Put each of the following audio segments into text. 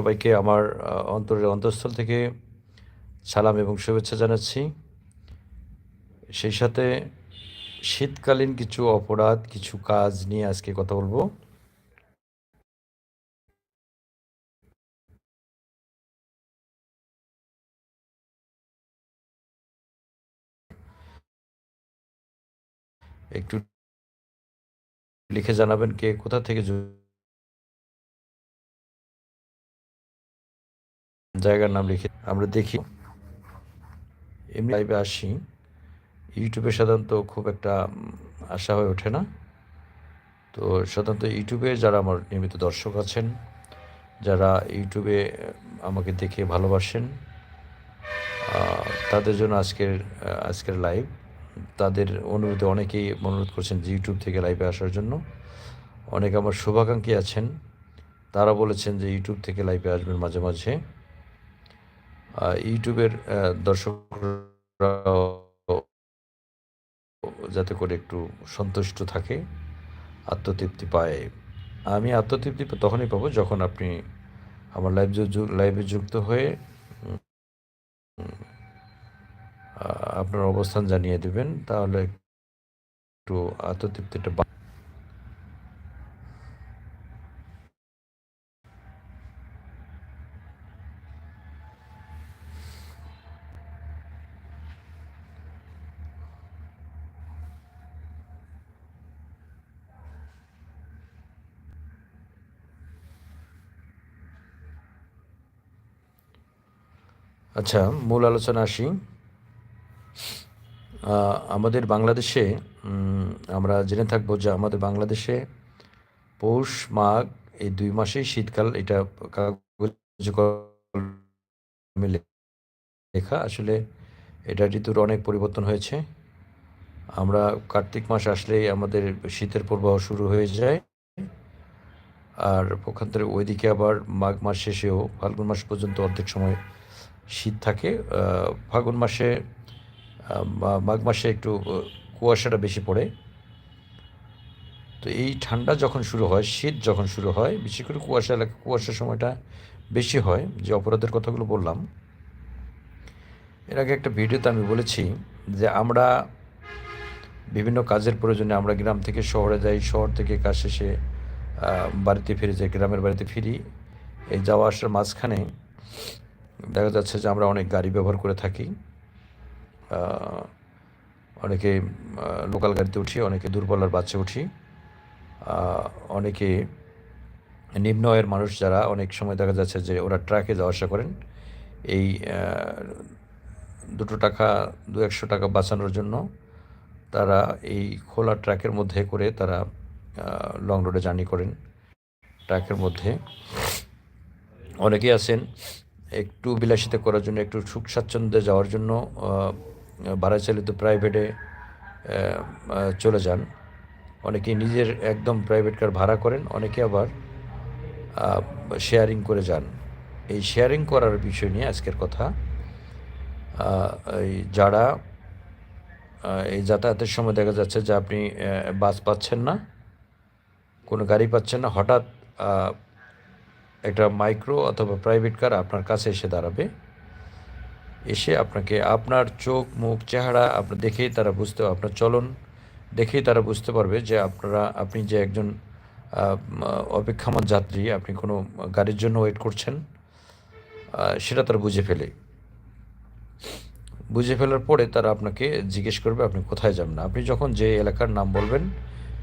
সবাইকে আমার অন্তরের অন্তঃস্থল থেকে সালাম এবং শুভেচ্ছা জানাচ্ছি। সেই সাথে শীতকালীন কিছু অপরাধ, কিছু কাজ নিয়ে আজকে কথা বলব। একটু লিখে জানাবেন কে কোথা থেকে জায়গার নাম লিখে আমরা দেখি। এমনি লাইভে আসি। ইউটিউবে সাধারণত খুব একটা আশা হয়ে ওঠে না। তো সাধারণত ইউটিউবে যারা আমার নিয়মিত দর্শক আছেন, যারা ইউটিউবে আমাকে দেখে ভালোবাসেন তাদের জন্য আজকের আজকের লাইভ তাদের অনুরোধে অনেকেই অনুরোধ করছেন যে ইউটিউব থেকে লাইভে আসার জন্য। অনেকে আমার শুভাকাঙ্ক্ষী আছেন। তারা বলেছেন যে ইউটিউব থেকে লাইভে আসবেন মাঝে মাঝে। ইউটিউবের দর্শকরা যাতে করে একটু সন্তুষ্ট থাকে, আত্মতৃপ্তি পায়। আমি আত্মতৃপ্তি তখনই পাবো যখন আপনি আমার লাইভ লাইভে যুক্ত হয়ে আপনার অবস্থান জানিয়ে দেবেন, তাহলে একটু আত্মতৃপ্তিটা আচ্ছা মূল আলোচনা আসি। আমাদের বাংলাদেশে আমরা জেনে থাকব যে আমাদের বাংলাদেশে পৌষ, মাঘ এই দুই মাসেই শীতকাল এটা কাগজে লেখা। আসলে এটা ঋতুর অনেক পরিবর্তন হয়েছে। আমরা কার্তিক মাস আসলেই আমাদের শীতের প্রবাহ শুরু হয়ে যায়। আর পক্ষান্তরে ওইদিকে আবার মাঘ মাস শেষেও, ফাল্গুন মাস পর্যন্ত অর্ধেক সময় শীত থাকে ফাগুন মাসে মাঘ মাসে একটু কুয়াশাটা বেশি পড়ে। তো এই ঠান্ডা যখন শুরু হয়, শীত যখন শুরু হয়, বিশেষ করে কুয়াশা এলাকা, কুয়াশার সময়টা বেশি হয়, যে অপরাধের কথাগুলো বললাম। এর আগে একটা ভিডিওতে আমি বলেছি যে আমরা বিভিন্ন কাজের প্রয়োজনে আমরা গ্রাম থেকে শহরে যাই, শহর থেকে কাজ শেষে বাড়িতে ফিরে যাই, গ্রামের বাড়িতে ফিরি। এই যাওয়া আসার মাঝখানে দেখা যাচ্ছে যে আমরা অনেক গাড়ি ব্যবহার করে থাকি। অনেকে লোকাল গাড়িতে উঠি, অনেকে দূরপাল্লার বাসে উঠি। অনেকে নিম্ন আয়ের মানুষ যারা অনেক সময় দেখা যাচ্ছে যে ওরা ট্রাকে যাওয়া আসা করেন। এই দুটো টাকা, দু একশো টাকা বাঁচানোর জন্য তারা এই খোলা ট্রাকের মধ্যে করে তারা লং রোডে জার্নি করেন। ট্রাকের মধ্যে অনেকেই আছেন একটু বিলাসিতা করার জন্য, একটু সুখ স্বাচ্ছন্দ্যে যাওয়ার জন্য ভাড়া চালিত প্রাইভেটে চলে যান। অনেকেই নিজের একদম প্রাইভেট কার ভাড়া করেন অনেকে আবার শেয়ারিং করে যান। এই শেয়ারিং করার বিষয় নিয়ে আজকের কথা এই যারা এই যাতায়াতের সময় দেখা যাচ্ছে যে আপনি বাস পাচ্ছেন না, কোনো গাড়ি পাচ্ছেন না, হঠাৎ একটা মাইক্রো অথবা প্রাইভেট কার আপনার কাছে এসে দাঁড়াবে। এসে আপনাকে আপনার চোখ মুখ চেহারা আপনার দেখেই তারা বুঝতে আপনার চলন দেখেই তারা বুঝতে পারবে যে আপনারা আপনি যে একজন আহ, অপেক্ষামান যাত্রী আপনি কোনো গাড়ির জন্য ওয়েট করছেন সেটা তারা বুঝে ফেলে। বুঝে ফেলার পরে তারা আপনাকে জিজ্ঞেস করবে আপনি কোথায় যাবেন আপনি যখন যে এলাকার নাম বলবেন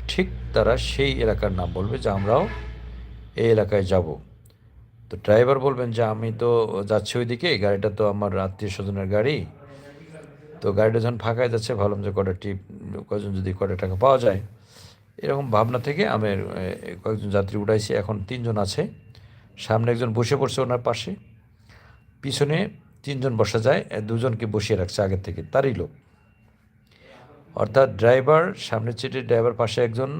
ঠিক তারা সেই এলাকার নাম বলবে যে আমরাও এই এলাকায় যাব। তো ড্রাইভার বলবেন যে, আমি তো যাচ্ছি ওইদিকে গাড়িটা তো আমার আত্মীয় স্বজনের গাড়ি। তো গাড়িটা যখন ফাঁকায় যাচ্ছে, ভাবলাম যে কটা টিপ কজন যদি কটা টাকা পাওয়া যায়। এরকম ভাবনা থেকে আমি কয়েকজন যাত্রী উঠাইছি। এখন তিনজন আছে। সামনে একজন বসে পড়ছে ওনার পাশে। পিছনে তিনজন বসা যায় দুজনকে বসিয়ে রাখছে আগের থেকে, তারই লোক। অর্থাৎ ড্রাইভার সামনের সিটের ড্রাইভার পাশে একজন,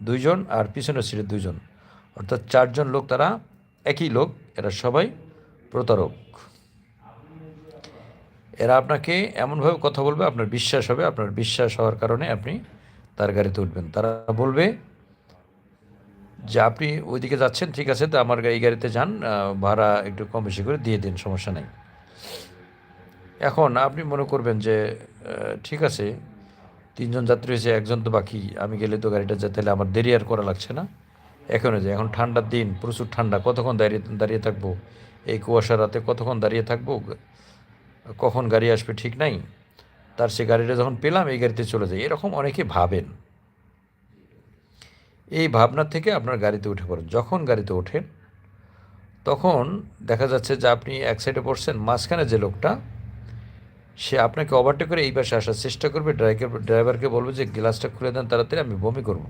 দুইজন, আর পিছনের সিটে দুইজন। অর্থাৎ চারজন লোক তারা একই লোক, এরা সবাই প্রতারক। এরা আপনাকে এমনভাবে কথা বলবে, আপনার বিশ্বাস হবে, আপনার বিশ্বাস হওয়ার কারণে আপনি তার গাড়িতে উঠবেন। তারা বলবে যে, আপনি ওইদিকে যাচ্ছেন, ঠিক আছে, তো আমার এই গাড়িতে যান ভাড়া একটু কম বেশি করে দিয়ে দিন, সমস্যা নেই। এখন আপনি মনে করবেন যে ঠিক আছে, তিনজন যাত্রী হয়েছে, একজন তো বাকি, আমি গেলে তো গাড়িটা যেতে আমার দেরি আর করা লাগছে না। এখনও যে, এখন ঠান্ডার দিন, প্রচুর ঠান্ডা, কতক্ষণ দাঁড়িয়ে দাঁড়িয়ে থাকব? এই কুয়াশা রাতে কতক্ষণ দাঁড়িয়ে থাকব? কখন গাড়ি আসবে ঠিক নাই? তার সে গাড়িটা যখন পেলাম, এই গাড়িতে চলে যাই। এরকম অনেকে ভাবেন। এই ভাবনা থেকে আপনার গাড়িতে উঠে পড়েন। যখন গাড়িতে ওঠেন, তখন দেখা যাচ্ছে যে, আপনি এক সাইডে পড়ছেন মাঝখানে যে লোকটা, সে আপনাকে ওভারটেক করে এই পাশে আসার চেষ্টা করবে। ড্রাইভার ড্রাইভারকে বলবে যে, গ্লাসটা খুলে দেন তাড়াতাড়ি, আমি বমি করব।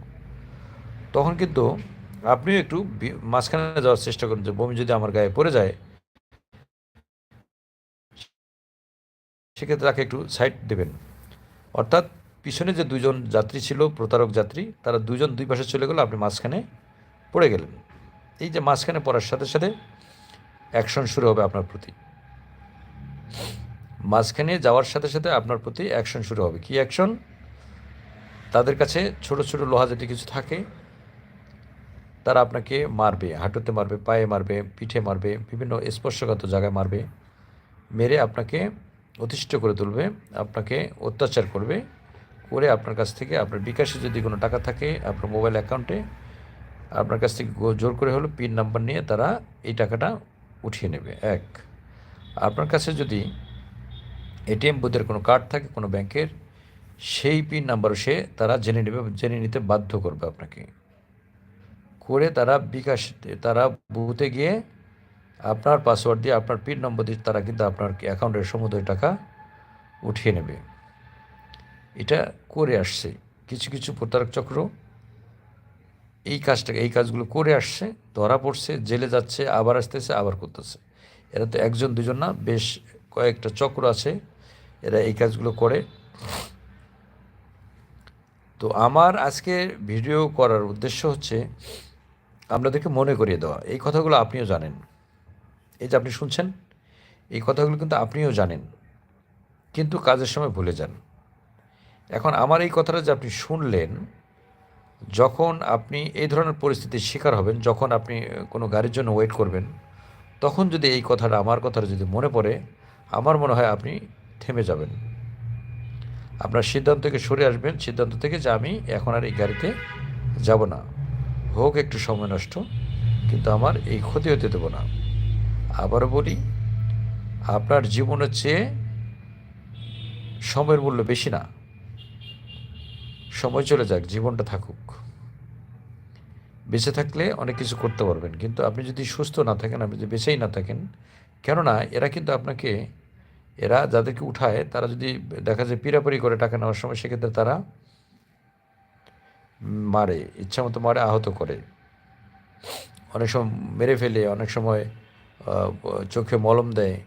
তখন কিন্তু আপনিও একটু মাঝখানে যাওয়ার চেষ্টা করুন যে বমি যদি আমার গায়ে পড়ে যায়, সেক্ষেত্রে তাকে একটু সাইড দেবেন। অর্থাৎ পিছনে যে দুজন যাত্রী ছিল, প্রতারক যাত্রী, তারা দুজন দুই পাশে চলে গেল, আপনি মাঝখানে পড়ে গেলেন। এই যে মাঝখানে পড়ার সাথে সাথে অ্যাকশন শুরু হবে আপনার প্রতি। মাঝখানে যাওয়ার সাথে সাথে আপনার প্রতি অ্যাকশন শুরু হবে। কি অ্যাকশন তাদের কাছে ছোট ছোট লোহা যদি কিছু থাকে। তারা আপনাকে মারবে, হাঁটুতে মারবে, পায়ে মারবে, পিঠে মারবে, বিভিন্ন স্পর্শগত জায়গায় মারবে, মেরে আপনাকে অতিষ্ঠ করে তুলবে, আপনাকে অত্যাচার করবে, করে আপনার কাছ থেকে, আপনার বিকাশে যদি কোনো টাকা থাকে আপনার মোবাইল অ্যাকাউন্টে, আপনার কাছ থেকে জোর করে হলো পিন নাম্বার নিয়ে তারা এই টাকাটা উঠিয়ে নেবে। এক, আপনার কাছে যদি এটিএম বুথের কোনো কার্ড থাকে কোনো ব্যাংকের, সেই পিন নাম্বারও সে তারা জেনে নেবে, জেনে নিতে বাধ্য করবে আপনাকে। করে তারা বিকাশ তারা বুথে গিয়ে আপনার পাসওয়ার্ড দিয়ে আপনার পিন নম্বর দিয়ে তারা কিন্তু আপনার অ্যাকাউন্টের সমুদয় টাকা উঠিয়ে নেবে। এটা করে আসছে। কিছু কিছু প্রতারক চক্র এই কাজটা, এই কাজগুলো করে আসছে, ধরা পড়ছে, জেলে যাচ্ছে, আবার আসতেছে, আবার করতেছে। এরা তো একজন, দুজন না, বেশ কয়েকটা চক্র আছে, এরা এই কাজগুলো করে। তো আমার আজকে ভিডিও করার উদ্দেশ্য হচ্ছে আপনাদেরকে মনে করিয়ে দেওয়া। এই কথাগুলো আপনিও জানেন। এই যে আপনি শুনছেন, এই কথাগুলো কিন্তু আপনিও জানেন। কিন্তু কাজের সময় ভুলে যান। এখন আমার এই কথাটা যে আপনি শুনলেন, যখন আপনি এই ধরনের পরিস্থিতির শিকার হবেন, যখন আপনি কোনো গাড়ির জন্য ওয়েট করবেন, তখন যদি এই কথাটা, আমার কথাটা যদি মনে পড়ে, আমার মনে হয় আপনি থেমে যাবেন। আপনার সিদ্ধান্ত থেকে সরে আসবেন, সিদ্ধান্ত থেকে যে আমি এখন আর এই গাড়িতে যাব না। হোক, একটু সময় নষ্ট, কিন্তু আমার এই ক্ষতি হতে দেবো না। আবারও বলি, আপনার জীবনের চেয়ে সময়ের মূল্য বেশি না। সময় চলে যাক, জীবনটা থাকুক। বেঁচে থাকলে অনেক কিছু করতে পারবেন, কিন্তু আপনি যদি সুস্থ না থাকেন, আপনি যদি বেঁচেই না থাকেন, কেননা এরা কিন্তু আপনাকে, এরা যাদেরকে উঠায়, তারা যদি দেখা যায় পিরাপিরি করে টাকা নেওয়ার সময়, সেক্ষেত্রে তারা মারে ইচ্ছা মতো মারে আহত করে। অনেক সময় মেরে ফেলে অনেক সময় চোখে মলম দেয়।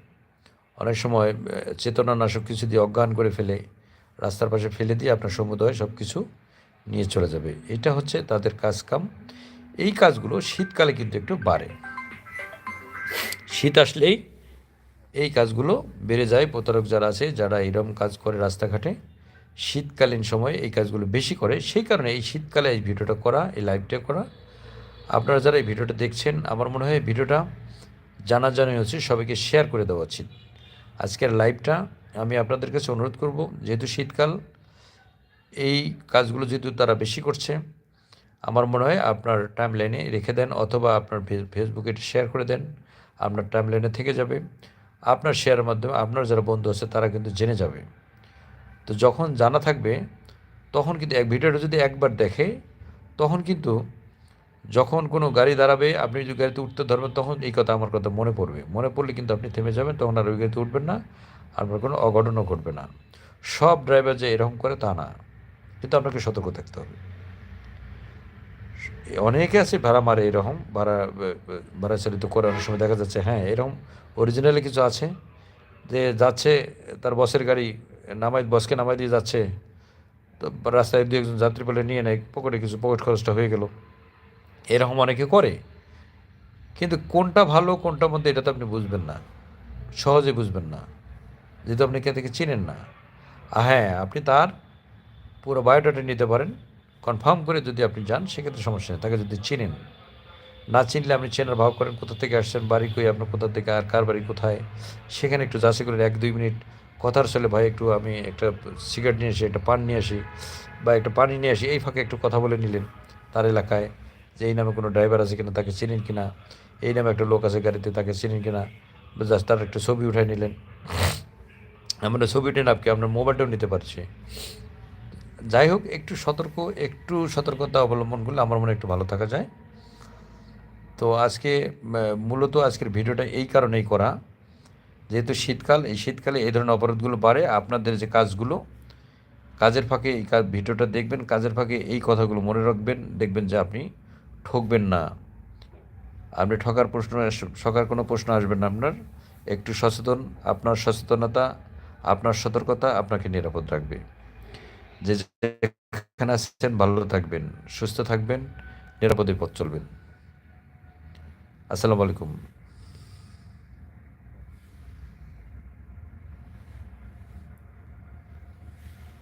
অনেক সময় আহ, চেতনানাশক কিছু দিয়ে অজ্ঞান করে ফেলে। রাস্তার পাশে ফেলে দিয়ে আপনার সমুদয় সব কিছু নিয়ে চলে যাবে। এটা হচ্ছে তাদের কাজ কাম এই কাজগুলো শীতকালে কিন্তু একটু বাড়ে। শীত আসলেই এই কাজগুলো বেড়ে যায়। প্রতারক যারা আছে যারা এরম কাজ করে রাস্তাঘাটে শীতকালীন সময়ে এই কাজগুলো বেশি করে, সেই কারণে এই শীতকালে এই ভিডিওটা করা, এই লাইভটা করা। আপনারা যারা এই ভিডিওটা দেখছেন, আমার মনে হয় ভিডিওটা জানা জানাই হচ্ছে, সবাইকে শেয়ার করে দেওয়া উচিত। আজকের লাইভটা আমি আপনাদের কাছে অনুরোধ করব, যেহেতু শীতকাল, এই কাজগুলো যেহেতু তারা বেশি করছে, আমার মনে হয় আপনার টাইম লাইনে রেখে দেন, অথবা আপনার ফেসবুকে শেয়ার করে দেন, আপনার টাইম লাইনে থেকে যাবে। আপনার শেয়ারের মাধ্যমে, আপনার যারা বন্ধু আছে, তারা কিন্তু জেনে যাবে। তো যখন জানা থাকবে, তখন কিন্তু এক ভিডিওটা যদি একবার দেখে, তখন কিন্তু যখন কোনো গাড়ি দাঁড়াবে, আপনি যদি গাড়িতে উঠতে ধরবেন, তখন এই কথা আমার কথা মনে পড়বে। মনে পড়লে কিন্তু আপনি থেমে যাবেন, তখন আর ওই গাড়িতে উঠবেন না আপনার কোনো অঘটনও ঘটবে না। সব ড্রাইভার যে এরকম করে, তা না। কিন্তু আপনাকে সতর্ক থাকতে হবে। অনেকে আছে ভাড়া মারে এরকম, ভাড়া ভাড়া চালিত করে অনেক সময় দেখা যাচ্ছে হ্যাঁ এরকম অরিজিনালি কিছু আছে, যে যাচ্ছে তার বসের গাড়ি নামাই বসকে নামাই দিয়ে যাচ্ছে। তো রাস্তায় দু একজন যাত্রী পেলে নিয়ে নেয়, পকেটে কিছু পকেট খরচটা হয়ে গেল। এরকম অনেকে করে। কিন্তু কোনটা ভালো, কোনটার মধ্যে এটা তো আপনি বুঝবেন না। সহজে বুঝবেন না। যেহেতু আপনি কে থেকে চিনেন না। হ্যাঁ আপনি তার পুরো বায়োডাটা নিতে পারেন। কনফার্ম করে যদি আপনি যান, সেক্ষেত্রে সমস্যা নেই। তাকে যদি চেনেন, না চিনলে আপনি চেনার ভাব করেন, কোথা থেকে আসছেন, বাড়ি কই, আপনার কোথা থেকে, আর কার বাড়ি কোথায়? সেখানে একটু যাচাই করেন এক দুই মিনিট কথার চলে ভাই, একটু আমি একটা সিগারেট নিয়ে আসি, একটা পান নিয়ে আসি বা একটা পানি নিয়ে আসি, এই ফাঁকে একটু কথা বলে নিলেন তার এলাকায় যে এই নামে কোনো ড্রাইভার আছে কিনা, তাকে চিনেন কিনা, এই নামে একটা লোক আছে গাড়িতে, তাকে চিনেন কিনা জাস্ট তার একটা ছবি উঠাই নিলেন। আমরা ছবি উঠে আপনি আপনার মোবাইলটাও নিতে পারছি। যাই হোক, একটু সতর্ক, একটু সতর্কতা অবলম্বন করলে আমার মনে একটু ভালো থাকা যায়। তো আজকে মূলত আজকের ভিডিওটা এই কারণেই করা। যেহেতু শীতকাল, এই শীতকালে এই ধরনের অপরাধগুলো বাড়ে, আপনাদের যে কাজগুলো, কাজের ফাঁকে এই কাজ ভিডিওটা দেখবেন, কাজের ফাঁকে এই কথাগুলো মনে রাখবেন, দেখবেন যে আপনি ঠকবেন না। আপনি ঠকার প্রশ্ন ঠকার কোনো প্রশ্ন আসবেন না আপনার। একটু সচেতন, আপনার সচেতনতা, আপনার সতর্কতা আপনাকে নিরাপদ রাখবে। যে যেখানে আসছেন ভালো থাকবেন, সুস্থ থাকবেন, নিরাপদে পথ চলবেন। আসসালামু আলাইকুম।